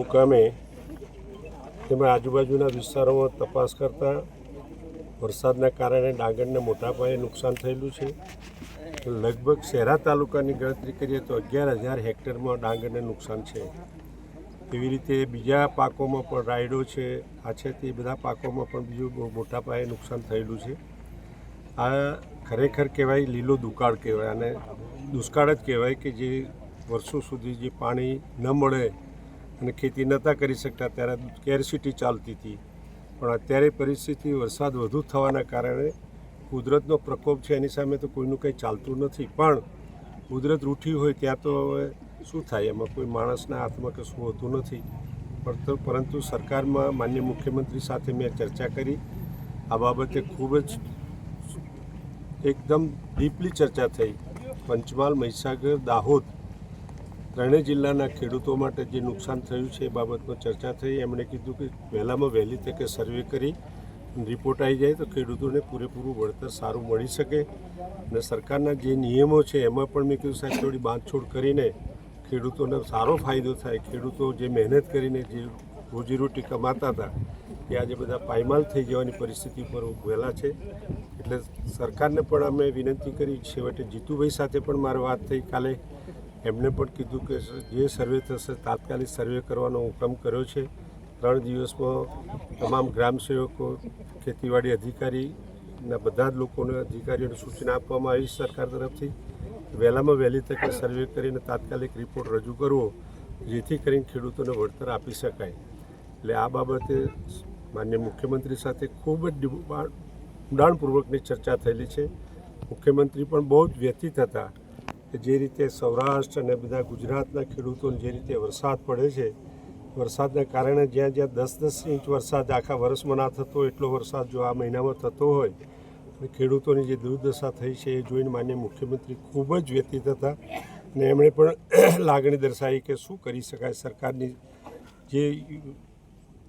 મુકામે તેમાં આજુબાજુના વિસ્તારોમાં તપાસ કરતા વરસાદના કારણે ડાંગરને મોટા પાયે નુકસાન થયેલું છે. લગભગ શહેરા તાલુકાની ગણતરી કરીએ તો અગિયાર હજાર હેક્ટરમાં ડાંગરને નુકસાન છે. એવી રીતે બીજા પાકોમાં પણ રાયડો છે આ છે તે બધા પાકોમાં પણ બીજું મોટા પાયે નુકસાન થયેલું છે. આ ખરેખર કહેવાય લીલો દુકાળ કહેવાય અને દુષ્કાળ જ કહેવાય કે જે વર્ષો સુધી જે પાણી ન મળે અને ખેતી નહોતા કરી શકતા ત્યારે કેરસિટી ચાલતી હતી. પણ અત્યારે પરિસ્થિતિ વરસાદ વધુ થવાના કારણે કુદરતનો પ્રકોપ છે એની સામે તો કોઈનું કંઈ ચાલતું નથી. પણ કુદરત રૂઠી હોય ત્યાં તો હવે શું થાય? એમાં કોઈ માણસના હાથમાં કશું હોતું નથી. પરંતુ સરકારમાં માન્ય મુખ્યમંત્રી સાથે મેં ચર્ચા કરી. આ બાબતે ખૂબ જ એકદમ ડીપલી ચર્ચા થઈ. પંચમહાલ, મહીસાગર, દાહોદ ત્રણેય જિલ્લાના ખેડૂતો માટે જે નુકસાન થયું છે એ બાબતમાં ચર્ચા થઈ. એમણે કીધું કે વહેલામાં વહેલી તકે સર્વે કરી રિપોર્ટ આવી જાય તો ખેડૂતોને પૂરેપૂરું વળતર સારું મળી શકે. અને સરકારના જે નિયમો છે એમાં પણ મેં કીધું સાહેબ, થોડી બાંધછોડ કરીને ખેડૂતોને સારો ફાયદો થાય. ખેડૂતો જે મહેનત કરીને જે રોજીરોટી કમાતા હતા, એ આજે બધા પાયમાલ થઈ જવાની પરિસ્થિતિ પર ઉભેલા છે. એટલે સરકારને પણ અમે વિનંતી કરી, છેવટે જીતુભાઈ સાથે પણ મારે વાત થઈ. કાલે એમને પણ કીધું કે જે સર્વે થશે, તાત્કાલિક સર્વે કરવાનો હુકમ કર્યો છે. ત્રણ દિવસમાં તમામ ગ્રામસેવકો ખેતીવાડી અધિકારીના બધા જ લોકોને અધિકારીઓને સૂચના આપવામાં આવી સરકાર તરફથી. વહેલામાં વહેલી તકે સર્વે કરીને તાત્કાલિક રિપોર્ટ રજૂ કરવો, જેથી કરીને ખેડૂતોને વળતર આપી શકાય. એટલે આ બાબતે માન્ય મુખ્યમંત્રી સાથે ખૂબ જ ઊંડાણપૂર્વકની ચર્ચા થયેલી છે. મુખ્યમંત્રી પણ બહુ જ વ્યથિત હતા. કે જે રીતે સૌરાષ્ટ્ર અને બધા ગુજરાતના ખેડૂતોને જે રીતે વરસાદ પડે છે, વરસાદના કારણે જ્યાં જ્યાં દસ દસ ઇંચ વરસાદ આખા વર્ષમાં ના થતો એટલો વરસાદ જો આ મહિનામાં થતો હોય અને ખેડૂતોની જે દુર્દશા થઈ છે એ જોઈને માન્ય મુખ્યમંત્રી ખૂબ જ વ્યતીત હતા. અને એમણે પણ લાગણી દર્શાવી કે શું કરી શકાય સરકારની જે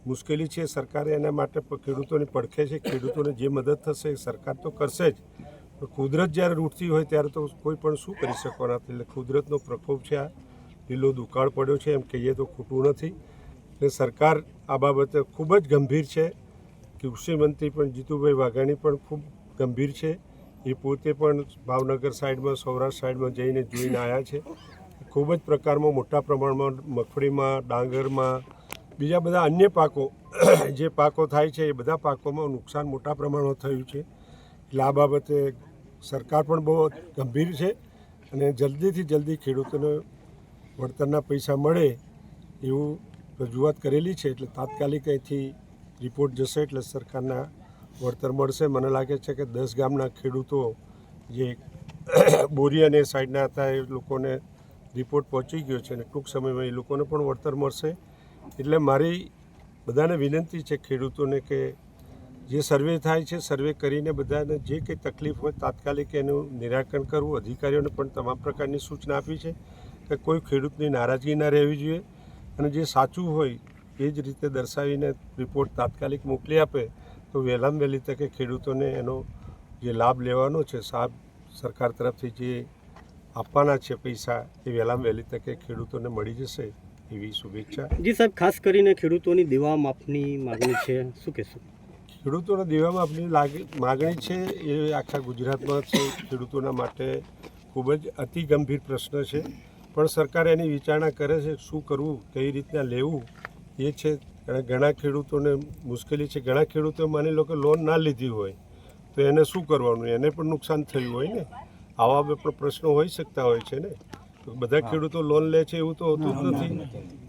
મુશ્કેલી છે, સરકારે એના માટે ખેડૂતોની પડખે છે. ખેડૂતોને જે મદદ થશે એ સરકાર તો કરશે જ. કુદરત જ્યારે રૂટતી હોય ત્યારે તો કોઈ પણ શું કરી શકવાના નથી એટલે કુદરતનો પ્રકોપ છે આ. લીલો દુકાળ પડ્યો છે, એમ કહીએ તો ખોટું નથી. એટલે સરકાર આ બાબતે ખૂબ જ ગંભીર છે. કૃષિ મંત્રી પણ જીતુભાઈ વાઘાણી પણ ખૂબ ગંભીર છે. એ પોતે પણ ભાવનગર સાઈડમાં, સૌરાષ્ટ્ર સાઈડમાં જઈને જોઈને આવ્યા છે. ખૂબ જ પ્રકારમાં, મોટા પ્રમાણમાં મગફળીમાં, ડાંગરમાં, બીજા બધા અન્ય પાકો, જે પાકો થાય છે, એ બધા પાકોમાં નુકસાન મોટા પ્રમાણમાં થયું છે. એટલે આ બાબતે સરકાર પણ બહુ ગંભીર છે અને જલ્દીથી જલ્દી ખેડૂતોને વળતરના પૈસા મળે એવું રજૂઆત કરેલી છે એટલે તાત્કાલિક અહીંથી રિપોર્ટ જશે એટલે સરકારના વળતર મળશે. મને લાગે છે કે દસ ગામના ખેડૂતો જે બોરી અને સાઈડના હતા એ લોકોને રિપોર્ટ પહોંચી ગયો છે અને ટૂંક સમયમાં એ લોકોને પણ વળતર મળશે. એટલે મારી બધાને વિનંતી છે ખેડૂતોને કે જે સર્વે થાય છે, સર્વે કરીને બધાને જે કંઈ તકલીફ હોય તાત્કાલિક એનું નિરાકરણ કરવું. અધિકારીઓને પણ તમામ પ્રકારની સૂચના આપી છે કે કોઈ ખેડૂતની નારાજગી ના રહેવી જોઈએ અને જે સાચું હોય એ જ રીતે દર્શાવીને રિપોર્ટ તાત્કાલિક મોકલી આપે તો વહેલામાં વહેલી તકે ખેડૂતોને એનો જે લાભ લેવાનો છે, સાહેબ સરકાર તરફથી જે આપવાના છે પૈસા એ વહેલામાં વહેલી તકે ખેડૂતોને મળી જશે એવી શુભેચ્છા. જી સાહેબ, ખાસ કરીને ખેડૂતોની દેવા માફની માગણી છે. શું કહેશું? ખેડૂતોને દેવામાં આપણી લાગણી માગણી છે એ આખા ગુજરાતમાં છે. ખેડૂતોના માટે ખૂબ જ અતિ ગંભીર પ્રશ્ન છે. પણ સરકાર એની વિચારણા કરે છે શું કરવું કઈ રીતના લેવું એ છે. અને ઘણા ખેડૂતોને મુશ્કેલી છે. ઘણા ખેડૂતો માની લો કે લોન ના લીધી હોય તો એને શું કરવાનું? એને પણ નુકસાન થયું હોય ને? આવા બે પણ પ્રશ્નો હોઈ શકતા હોય છે ને? તો બધા ખેડૂતો લોન લે છે એવું તો હોતું જ નથી.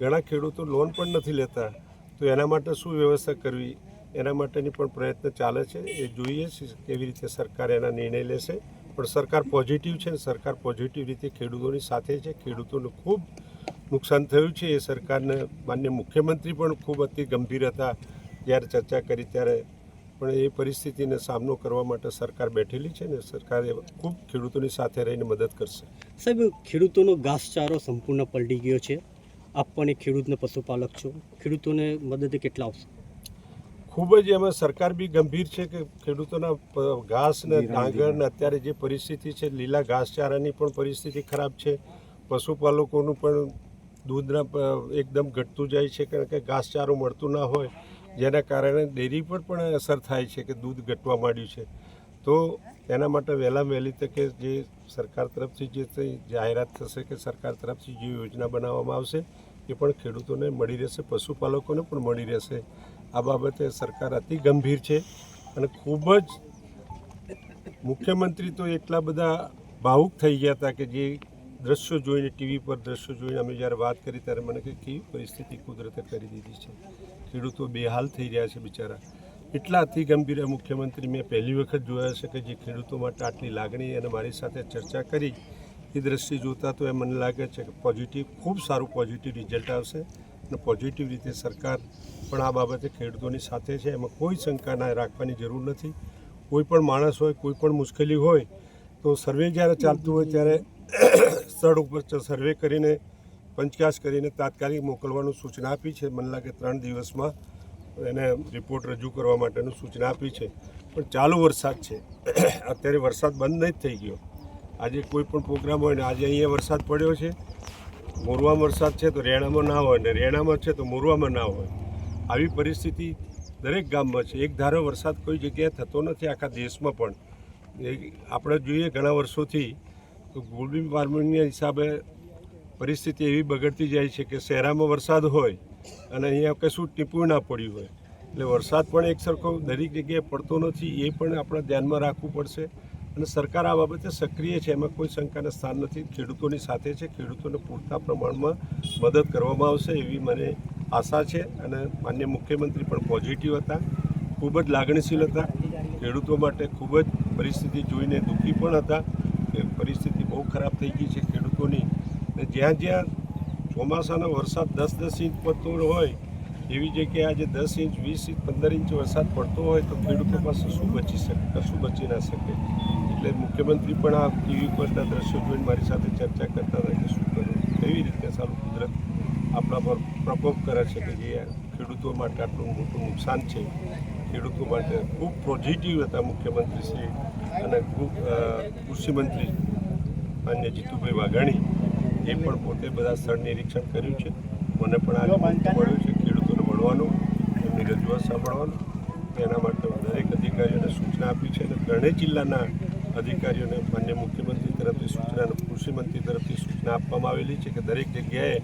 ઘણા ખેડૂતો લોન પણ નથી લેતા. તો એના માટે શું વ્યવસ્થા કરવી? એના માટેની પણ પ્રયત્ન ચાલે છે. એ જોઈએ કેવી રીતે સરકાર એના નિર્ણય લેશે. પણ સરકાર પોઝિટિવ છે ને સરકાર પોઝિટિવ રીતે ખેડૂતોની સાથે છે. ખેડૂતોને ખૂબ નુકસાન થયું છે. એ સરકારને માન્ય મુખ્યમંત્રી પણ ખૂબ અતિ ગંભીર હતા. જ્યારે ચર્ચા કરી ત્યારે પણ એ પરિસ્થિતિને સામનો કરવા માટે સરકાર બેઠેલી છે ને સરકાર ખૂબ ખેડૂતોની સાથે રહીને મદદ કરશે. સાહેબ, ખેડૂતોનો ઘાસચારો સંપૂર્ણ પલટી ગયો છે. આપ પણ ખેડૂતને પશુપાલક છો. ખેડૂતોને મદદ કેટલા આવશે? ખૂબ જ એમાં સરકાર બી ગંભીર છે કે ખેડૂતોના ઘાસ ને ડાંગર ને અત્યારે જે પરિસ્થિતિ છે લીલા ઘાસચારાની પણ પરિસ્થિતિ ખરાબ છે. પશુપાલકોનું પણ દૂધના એકદમ ઘટતું જાય છે કારણ કે ઘાસચારો મળતું ના હોય. જેના કારણે ડેરી પર પણ અસર થાય છે કે દૂધ ઘટવા માંડ્યું છે. તો એના માટે વહેલા વહેલી તકે જે સરકાર તરફથી જે જાહેરાત થશે કે સરકાર તરફથી જે યોજના બનાવવામાં આવશે એ પણ ખેડૂતોને મળી રહેશે પશુપાલકોને પણ મળી રહેશે. આ બાબતે સરકાર અતિ ગંભીર છે અને ખૂબ જ મુખ્યમંત્રી તો એટલા બધા ભાવુક થઈ ગયા હતા કે જે દ્રશ્યો જોઈને, ટીવી પર દ્રશ્યો જોઈને અમે જ્યારે વાત કરી ત્યારે મને કે કેવી પરિસ્થિતિ કુદરતે કરી દીધી છે? ખેડૂતો બેહાલ થઈ રહ્યા છે બિચારા. એટલા અતિ ગંભીર મુખ્યમંત્રી મેં પહેલી વખત જોયા છે કે જે ખેડૂતો માટે આટલી લાગણી અને મારી સાથે ચર્ચા કરી, એ દ્રષ્ટિ જોતાં તો એ મને લાગે છે કે પોઝિટિવ ખૂબ સારું પોઝિટિવ રિઝલ્ટ આવશે અને પોઝિટિવ રીતે સરકાર પણ આ બાબતે ખેડૂતોની સાથે છે. એમાં કોઈ શંકા ના રાખવાની જરૂર નથી. કોઈ પણ માણસ હોય, કોઈ પણ મુશ્કેલી હોય, તો સર્વે જ્યારે ચાલતું હોય ત્યારે સ્થળ ઉપર સર્વે કરીને પંચકાશ કરીને તાત્કાલિક મોકલવાનું સૂચના આપી છે. મને લાગે ત્રણ દિવસમાં એને રિપોર્ટ રજૂ કરવા માટેનું સૂચના આપી છે. પણ ચાલુ વરસાદ છે. અત્યારે વરસાદ બંધ નહીં થઈ ગયો. આજે કોઈ પણ પ્રોગ્રામ હોય ને, આજે અહીંયા વરસાદ પડ્યો છે. મોરવામાં વરસાદ છે તો રેણામાં ના હોય ને, રેણામાં છે તો મોરવામાં ના હોય. આવી પરિસ્થિતિ દરેક ગામમાં છે. એક ધારો વરસાદ કોઈ જગ્યાએ થતો નથી આખા દેશમાં પણ. આપણે જોઈએ ઘણા વર્ષોથી તો ગ્લોબલ વોર્મિંગના હિસાબે પરિસ્થિતિ એવી બગડતી જાય છે કે શહેરામાં વરસાદ હોય અને અહીંયા કશું ટીપું ના પડ્યું હોય. એટલે વરસાદ પણ એક સરખો દરેક જગ્યાએ પડતો નથી, એ પણ આપણે ધ્યાનમાં રાખવું પડશે. અને સરકાર આ બાબતે સક્રિય છે, એમાં કોઈ શંકાના સ્થાન નથી. ખેડૂતોની સાથે છે, ખેડૂતોને પૂરતા પ્રમાણમાં મદદ કરવામાં આવશે એવી મને આશા છે અને માન્ય મુખ્યમંત્રી પણ પોઝિટિવ હતા. ખૂબ જ લાગણીશીલ હતા. ખેડૂતો માટે ખૂબ જ પરિસ્થિતિ જોઈને દુઃખી પણ હતા કે પરિસ્થિતિ બહુ ખરાબ થઈ ગઈ છે ખેડૂતોની. ને જ્યાં જ્યાં ચોમાસાનો વરસાદ દસ દસ ઇંચ પડતો હોય, એવી જગ્યાએ આજે દસ ઇંચ, વીસ ઇંચ, પંદર ઇંચ વરસાદ પડતો હોય તો ખેડૂતો પાસે શું બચી શકે? કશું બચી ના શકે. એટલે મુખ્યમંત્રી પણ આ ટીવી પરના દ્રશ્યો જોઈને મારી સાથે ચર્ચા કરતા હતા કે શું કરવું? કેવી રીતે સારું આપણા પર પ્રકોપ કરે છે કે જે ખેડૂતો માટે આટલું મોટું નુકસાન છે. ખેડૂતો માટે ખૂબ પોઝિટિવ હતા મુખ્યમંત્રી શ્રી અને કૃષિમંત્રી માન્ય જીતુભાઈ વાઘાણી એ પણ પોતે બધા સ્થળ નિરીક્ષણ કર્યું છે. મને પણ આ મળ્યું છે ખેડૂતોને મળવાનું, એમની રજૂઆત સાંભળવાનું. એના માટે દરેક અધિકારીઓને સૂચના આપી છે અને ત્રણેય જિલ્લાના અધિકારીઓને માન્ય મુખ્યમંત્રી તરફથી સૂચના અને કૃષિમંત્રી તરફથી સૂચના આપવામાં આવેલી છે કે દરેક જગ્યાએ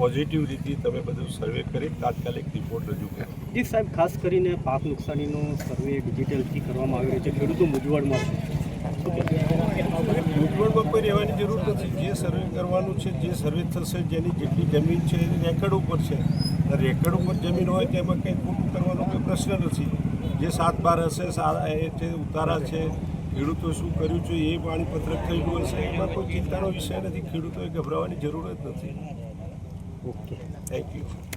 પોઝિટિવ રીતે તમે બધું સર્વે કરી તાત્કાલિક રિપોર્ટ રજૂ કરો. જી સાહેબ ખાસ કરીને પાક નુકસાનીનો સર્વે ડિજિટલથી કરવામાં આવી રહ્યો છે. ખેડૂતો મૂંઝવણમાં છે. મૂંઝવણમાં કોઈ રહેવાની જરૂર નથી. જે સર્વે કરવાનું છે જે સર્વે થશે જેની જેટલી જમીન છે એ રેકર્ડ ઉપર છે. રેકર્ડ ઉપર જમીન હોય તેમાં કંઈ ખોટું કરવાનો કોઈ પ્રશ્ન નથી. જે સાત બાર હશે સારા એ છે ઉતારા છે ખેડૂતો શું કર્યું છે એ પાણીપત્રક થયેલું હશે એમાં કોઈ ચિંતાનો વિષય નથી. ખેડૂતોએ ગભરાવાની જરૂર જ નથી. Okay thank you